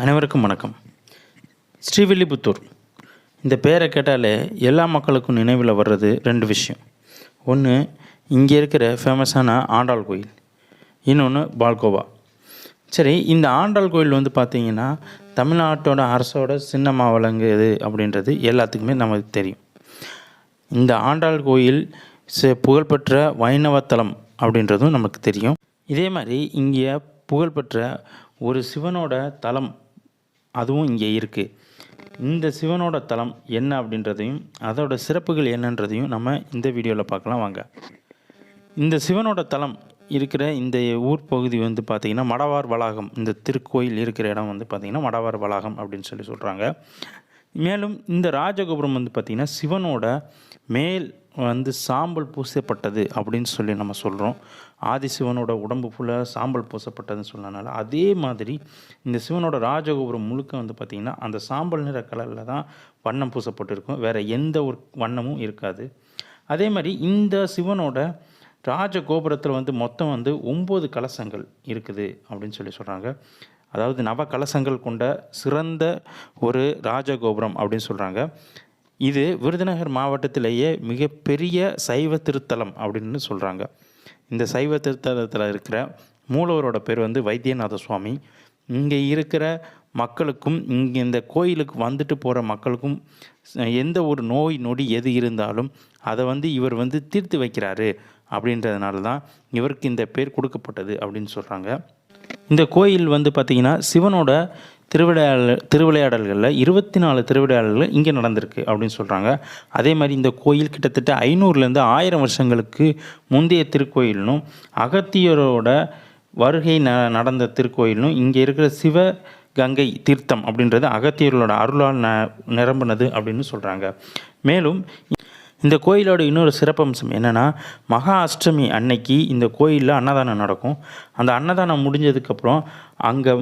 அனைவருக்கும் வணக்கம். ஸ்ரீவில்லிபுத்தூர். இந்த பேரை கேட்டாலே எல்லா மக்களுக்கும் நினைவில் வர்றது ரெண்டு விஷயம். ஒன்று இங்கே இருக்கிற ஃபேமஸான ஆண்டாள் கோயில். இன்னொன்று பால்கோவா. சரி இந்த ஆண்டாள் கோயில் வந்து பார்த்திங்கன்னா தமிழ்நாட்டோட அரசோட சின்னமாக விளங்குது அப்படின்றது எல்லாத்துக்குமே நமக்கு தெரியும். இந்த ஆண்டாள் கோயில் புகழ்பெற்ற வைணவத்தலம் அப்படின்றதும் நமக்கு தெரியும். இதே மாதிரி இங்கே புகழ்பெற்ற ஒரு சிவனோட தலம் அதுவும் இங்கே இருக்குது இந்த சிவனோட தலம் என்ன அப்படின்றதையும் அதோட சிறப்புகள் என்னன்றதையும் நம்ம இந்த வீடியோவில் பார்க்கலாம் வாங்க. இந்த சிவனோட தலம் இருக்கிற இந்த ஊர் பகுதி வந்து பார்த்திங்கன்னா மடவார் வளாகம். இந்த திருக்கோயில் இருக்கிற இடம் வந்து பார்த்திங்கன்னா மடவார் வளாகம் அப்படின்னு சொல்லி சொல்கிறாங்க மேலும் இந்த ராஜகோபுரம் வந்து பார்த்திங்கன்னா சிவனோட மேல் வந்து சாம்பல் பூசப்பட்டது அப்படின்னு சொல்லி நம்ம சொல்கிறோம் ஆதி சிவனோட உடம்பு ஃபுல்லாக சாம்பல் பூசப்பட்டதுன்னு சொன்னனால அதே மாதிரி இந்த சிவனோட ராஜகோபுரம் முழுக்க வந்து பார்த்திங்கன்னா அந்த சாம்பல் நிற கலரில் தான் வண்ணம் பூசப்பட்டிருக்கும். வேறு எந்த ஒரு வண்ணமும் இருக்காது. அதே மாதிரி இந்த சிவனோட ராஜகோபுரத்தில் வந்து மொத்தம் வந்து ஒம்பது கலசங்கள் இருக்குது அப்படின்னு சொல்லி சொல்கிறாங்க அதாவது நவ கலசங்கள் கொண்ட சிறந்த ஒரு ராஜகோபுரம் அப்படின்னு சொல்கிறாங்க இது விருதுநகர் மாவட்டத்திலேயே மிகப்பெரிய சைவ திருத்தலம் அப்படின்னு சொல்கிறாங்க இந்த சைவ திருத்தலத்தில் இருக்கிற மூலவரோட பேர் வந்து வைத்தியநாத சுவாமி. இங்கே இருக்கிற மக்களுக்கும் இங்கே இந்த கோயிலுக்கு வந்துட்டு போகிற மக்களுக்கும் எந்த ஒரு நோய் நொடி எது இருந்தாலும் அதை வந்து இவர் வந்து தீர்த்து வைக்கிறாரு அப்படின்றதுனால தான் இவருக்கு இந்த பேர் கொடுக்கப்பட்டது அப்படின்னு சொல்கிறாங்க இந்த கோயில் வந்து பார்த்திங்கன்னா சிவனோட திருவிளையாடல் திருவிளையாடல்களில் இருபத்தி நாலு திருவிளையாடல்கள் இங்கே நடந்திருக்கு அப்படின்னு சொல்கிறாங்க அதே மாதிரி இந்த கோயில் கிட்டத்தட்ட ஐநூறுலேருந்து ஆயிரம் வருஷங்களுக்கு முந்தைய திருக்கோயிலும் அகத்தியரோட வருகை ந நடந்த திருக்கோயிலும் இங்கே இருக்கிற சிவ கங்கை தீர்த்தம் அப்படின்றது அகத்தியர்களோட அருளால் ந நிரம்பினது அப்படின்னு சொல்கிறாங்க மேலும் இந்த கோயிலோட இன்னொரு சிறப்பம்சம் என்னென்னா மகா அஷ்டமி அன்னைக்கு இந்த கோயிலில் அன்னதானம் நடக்கும். அந்த அன்னதானம் முடிஞ்சதுக்கப்புறம் அங்கே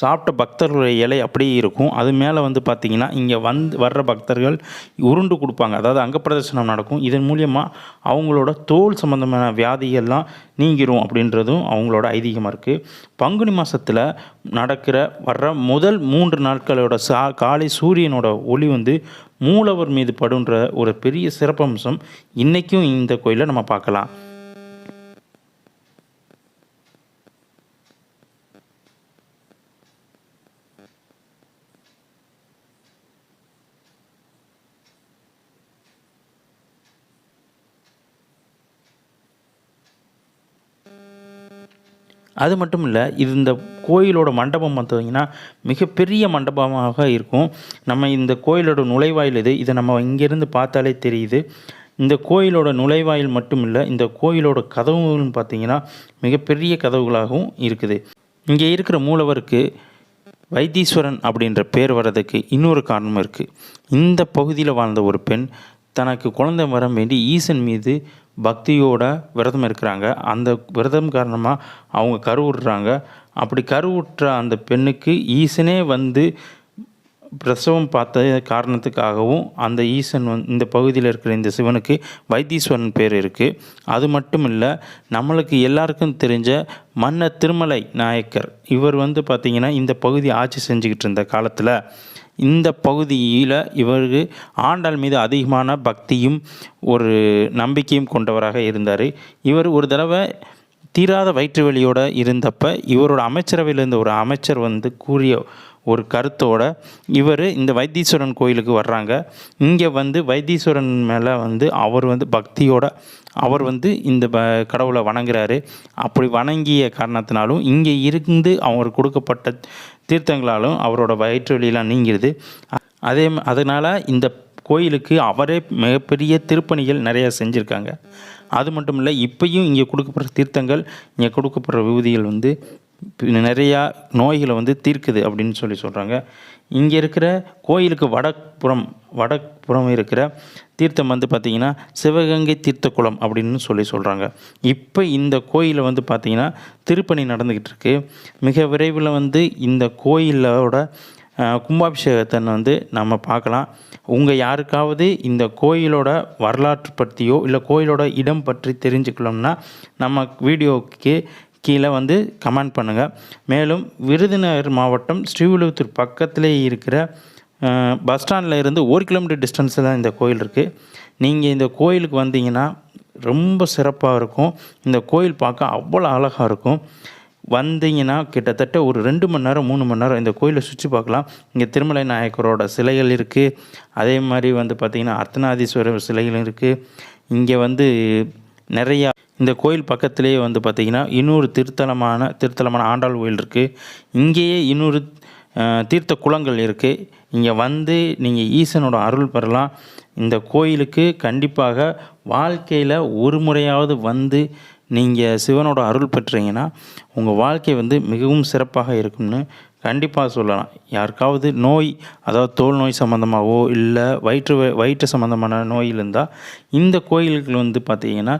சாப்பிட்ட பக்தர்களுடைய இலை அப்படியே இருக்கும். அது மேலே வந்து பார்த்திங்கன்னா இங்கே வந்து வர்ற பக்தர்கள் உருண்டு கொடுப்பாங்க. அதாவது அங்கப்பிரதர்சனம் நடக்கும். இதன் மூலியமாக அவங்களோட தோல் சம்மந்தமான வியாதிகள்லாம் நீங்கிரும் அப்படின்றதும் அவங்களோட ஐதீகமாக இருக்குது பங்குனி மாதத்தில் நடக்கிற வர்ற முதல் மூன்று நாட்களோட சா காலை சூரியனோட ஒளி வந்து மூலவர் மீது படுன்ற ஒரு பெரிய சிறப்பம்சம் இன்றைக்கும் இந்த கோயிலில் நம்ம பார்க்கலாம். அது மட்டும் இல்லை இது இந்த கோயிலோட மண்டபம் பார்த்தீங்கன்னா மிகப்பெரிய மண்டபமாக இருக்கும். நம்ம இந்த கோயிலோட நுழைவாயில் இது இதை நம்ம இங்கேருந்து பார்த்தாலே தெரியுது. இந்த கோயிலோட நுழைவாயில் மட்டும் இல்லை இந்த கோயிலோட கதவுகள்னு பார்த்தீங்கன்னா மிகப்பெரிய கதவுகளாகவும் இருக்குது. இங்கே இருக்கிற மூலவருக்கு வைத்தீஸ்வரன் அப்படின்ற பேர் வர்றதுக்கு இன்னொரு காரணம் இருக்குது இந்த பகுதியில் வாழ்ந்த ஒரு பெண் தனக்கு குழந்தை வர வேண்டி ஈசன் மீது பக்தியோட விரதம் இருக்கிறாங்க. அந்த விரதம் காரணமாக அவங்க கருவுடுறாங்க அப்படி கருவுற்ற அந்த பெண்ணுக்கு ஈசனே வந்து பிரசவம் பார்த்த காரணத்துக்காகவும் அந்த ஈசன் வந் இந்த பகுதியில் இருக்கிற இந்த சிவனுக்கு வைத்தீஸ்வரன் பேர் இருக்குது அது மட்டும் இல்லை நம்மளுக்கு எல்லாருக்கும் தெரிஞ்ச மன்ன திருமலை நாயக்கர் இவர் வந்து பார்த்திங்கன்னா இந்த பகுதி ஆட்சி செஞ்சுக்கிட்டு இருந்த காலத்தில் இந்த பகுதியில் இவருக்கு ஆண்டாள் மீது அதிகமான பக்தியும் ஒரு நம்பிக்கையும் கொண்டவராக இருந்தார். இவர் ஒரு தடவை தீராத வயிற்று இருந்தப்போ இருந்தப்ப இவரோட அமைச்சரவையில் இருந்த ஒரு அமைச்சர் வந்து கூறிய ஒரு கருத்தோட இவர் இந்த வைத்தீஸ்வரன் கோயிலுக்கு வர்றாங்க. இங்கே வந்து வைத்தீஸ்வரன் மேலே வந்து அவர் வந்து பக்தியோட அவர் வந்து இந்த ப கடவுளை வணங்குறாரு. அப்படி வணங்கிய காரணத்தினாலும் இங்கே இருந்து அவர் கொடுக்கப்பட்ட தீர்த்தங்களாலும் அவரோட வயிற்று வலியெல்லாம் நீங்கிருது. அதே அதனால் இந்த கோயிலுக்கு அவரே மிகப்பெரிய திருப்பணிகள் நிறைய செஞ்சுருக்காங்க. அது மட்டும் இல்லை இப்பயும் இங்கே கொடுக்கப்படுற தீர்த்தங்கள் இங்கே கொடுக்கப்படுற விபூதிகள் வந்து நிறையா நோய்களை வந்து தீர்க்குது அப்படின்னு சொல்லி சொல்கிறாங்க இங்கே இருக்கிற கோயிலுக்கு வடப்புறம் வடப்புறம் இருக்கிற தீர்த்தம் வந்து பார்த்திங்கன்னா சிவகங்கை தீர்த்த குளம் அப்படின்னு சொல்லி சொல்கிறாங்க இப்போ இந்த கோயிலில் வந்து பார்த்திங்கன்னா திருப்பணி நடந்துக்கிட்டு இருக்கு. மிக விரைவில் வந்து இந்த கோயிலோட கும்பாபிஷேகத்தை வந்து நம்ம பார்க்கலாம். உங்கள் யாருக்காவது இந்த கோயிலோட வரலாற்று பற்றியோ இல்லை கோயிலோட இடம் பற்றி தெரிஞ்சுக்கணும்னா நம்ம வீடியோவுக்கு கீழே வந்து கமெண்ட் பண்ணுங்கள் மேலும் விருதுநகர் மாவட்டம் ஸ்ரீவில்லிபுத்தூர் பக்கத்திலே இருக்கிற பஸ் ஸ்டாண்டில் இருந்து ஒரு கிலோமீட்டர் டிஸ்டன்ஸில் தான் இந்த கோயில் இருக்குது நீங்கள் இந்த கோயிலுக்கு வந்தீங்கன்னா ரொம்ப சிறப்பாக இருக்கும். இந்த கோயில் பார்க்க அவ்வளோ அழகாக இருக்கும். வந்தீங்கன்னா கிட்டத்தட்ட ஒரு ரெண்டு மணி நேரம் மூணு மணி நேரம் இந்த கோயிலை சுற்றி பார்க்கலாம். இங்கே திருமலை நாயக்கரோட சிலைகள் இருக்குது அதே மாதிரி வந்து பார்த்திங்கன்னா அர்த்தநாதீஸ்வரர் சிலைகள் இருக்குது இங்கே வந்து நிறையா இந்த கோயில் பக்கத்திலேயே வந்து பார்த்திங்கன்னா இன்னொரு திருத்தலமான திருத்தலமான ஆண்டாள் கோயில் இருக்குது இங்கேயே இன்னொரு தீர்த்த குளங்கள் இருக்குது இங்கே வந்து நீங்கள் ஈசனோட அருள் பெறலாம். இந்த கோயிலுக்கு கண்டிப்பாக வாழ்க்கையில் ஒரு முறையாவது வந்து நீங்கள் சிவனோட அருள் பெற்றீங்கன்னா உங்கள் வாழ்க்கை வந்து மிகவும் சிறப்பாக இருக்கும்னு கண்டிப்பாக சொல்லலாம். யாருக்காவது நோய் அதாவது தோல் நோய் சம்மந்தமாகவோ இல்லை வயிற்று வயிற்று சம்மந்தமான நோய் இருந்தால் இந்த கோயிலுக்கு வந்து பார்த்திங்கன்னா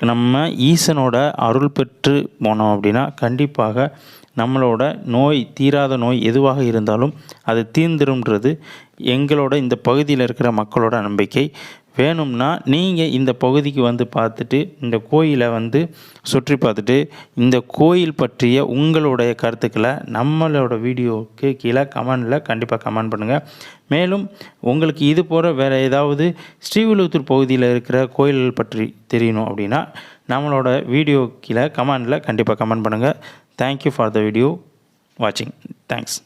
நம்ம ஈசனோட அருள் பெற்று போனோம் அப்படின்னா கண்டிப்பாக நம்மளோட நோய் தீராத நோய் எதுவாக இருந்தாலும் அது தீர்ந்துரும்ன்றது எங்களோட இந்த பகுதியில் இருக்கிற மக்களோட நம்பிக்கை. வேணும்னா நீங்கள் இந்த பகுதிக்கு வந்து பார்த்துட்டு இந்த கோயிலை வந்து சுற்றி பார்த்துட்டு இந்த கோயில் பற்றிய உங்களுடைய கருத்துக்களை நம்மளோட வீடியோவுக்கு கீழே கமெண்டில் கண்டிப்பாக கமெண்ட் பண்ணுங்கள் மேலும் உங்களுக்கு இது போகிற வேறு ஏதாவது ஸ்ரீவில்லிபுத்தூர் பகுதியில் இருக்கிற கோயில்கள் பற்றி தெரியணும் அப்படின்னா நம்மளோட வீடியோ கீழே கமெண்டில் கண்டிப்பாக கமெண்ட் பண்ணுங்கள் thank you for the video வாட்சிங் தேங்க்ஸ்